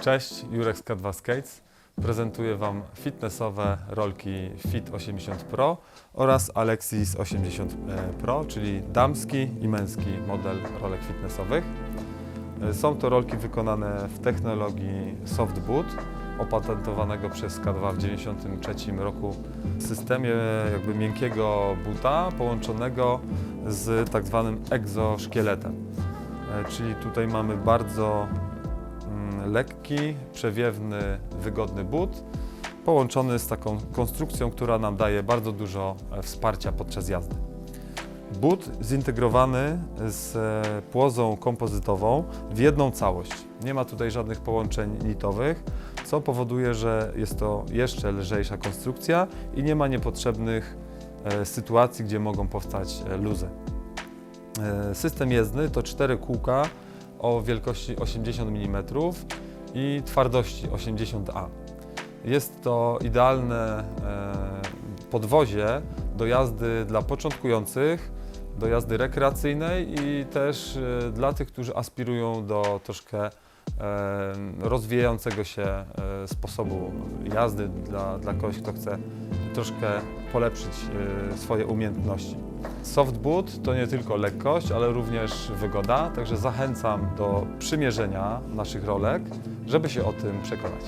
Cześć, Jurek z K2 Skates. Prezentuję Wam fitnessowe rolki Fit 80 Pro oraz Alexis 80 Pro, czyli damski i męski model rolek fitnessowych. Są to rolki wykonane w technologii Soft Boot, opatentowanego przez K2 w 1993 roku systemie jakby miękkiego buta połączonego z tak zwanym egzoszkieletem. E, Czyli tutaj mamy bardzo lekki, przewiewny, wygodny but, połączony z taką konstrukcją, która nam daje bardzo dużo e, wsparcia podczas jazdy. But zintegrowany z e, płozą kompozytową w jedną całość. Nie ma tutaj żadnych połączeń nitowych, co powoduje, że jest to jeszcze lżejsza konstrukcja i nie ma niepotrzebnych e, sytuacji, gdzie mogą powstać luzy. System jezdny to cztery kółka o wielkości 80 mm i twardości 80A. Jest to idealne e, podwozie do jazdy dla początkujących, do jazdy rekreacyjnej i też e, dla tych, którzy aspirują do troszkę e, rozwijającego się sposobu jazdy, dla, dla kogoś, kto chce troszkę polepszyć e, swoje umiejętności. Soft boot to nie tylko lekkość, ale również wygoda, także zachęcam do przymierzenia naszych rolek, żeby się o tym przekonać.